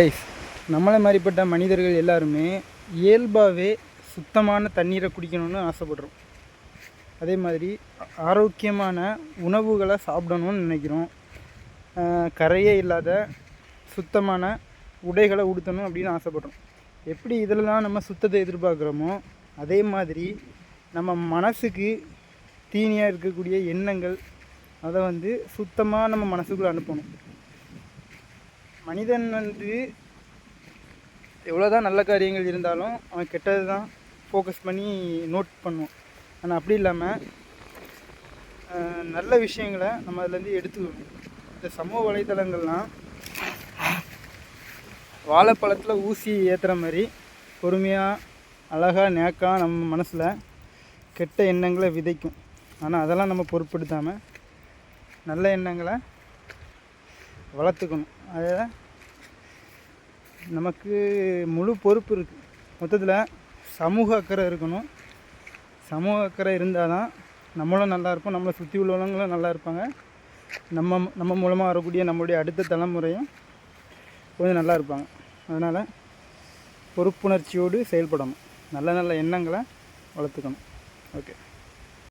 Guys நம்மளை மாதிரிப்பட்ட மனிதர்கள் எல்லாருமே இயல்பாகவே சுத்தமான தண்ணீரை குடிக்கணும்னு ஆசைப்படுறோம். அதே மாதிரி ஆரோக்கியமான உணவுகளை சாப்பிடணும்னு நினைக்கிறோம். கரையே இல்லாத சுத்தமான உடைகளை உடுத்தணும் அப்படின்னு ஆசைப்படுறோம். எப்படி இதிலலாம் நம்ம சுத்தத்தை எதிர்பார்க்குறோமோ அதே மாதிரி நம்ம மனசுக்கு தீனியாக இருக்கக்கூடிய எண்ணங்கள் அதை வந்து சுத்தமாக நம்ம மனசுக்குள்ளே அனுப்பணும். மனிதன் வந்து எவ்வளோதான் நல்ல காரியங்கள் இருந்தாலும் அவன் கெட்டது தான் ஃபோக்கஸ் பண்ணி நோட் பண்ணுவோம் ஆனால் அப்படி இல்லாமல் நல்ல விஷயங்களை நம்ம அதுலேருந்து எடுத்துக்கணும். இந்த சமூக வலைத்தளங்கள்லாம் வாழைப்பழத்தில் ஊசி ஏற்றுற மாதிரி பொறுமையாக அழகாக நேக்காக நம்ம மனசில் கெட்ட எண்ணங்களை விதைக்கும். ஆனால் அதெல்லாம் நம்ம பொருட்படுத்தாமல் நல்ல எண்ணங்களை வளர்த்துக்கணும். அதை நமக்கு முழு பொறுப்பு இருக்குது மொத்தத்தில் சமூக அக்கறை இருக்கணும். சமூக அக்கறை இருந்தால் தான் நம்மளும் நல்லா இருப்போம். நம்மளை சுற்றி உள்ளவங்களும் நல்லா இருப்பாங்க. நம்ம நம்ம மூலமாக வரக்கூடிய நம்மளுடைய அடுத்த தலைமுறையும் கொஞ்சம் நல்லா இருப்பாங்க. அதனால் பொறுப்புணர்ச்சியோடு செயல்படணும். நல்ல நல்ல எண்ணங்களை வளர்த்துக்கணும். ஓகே.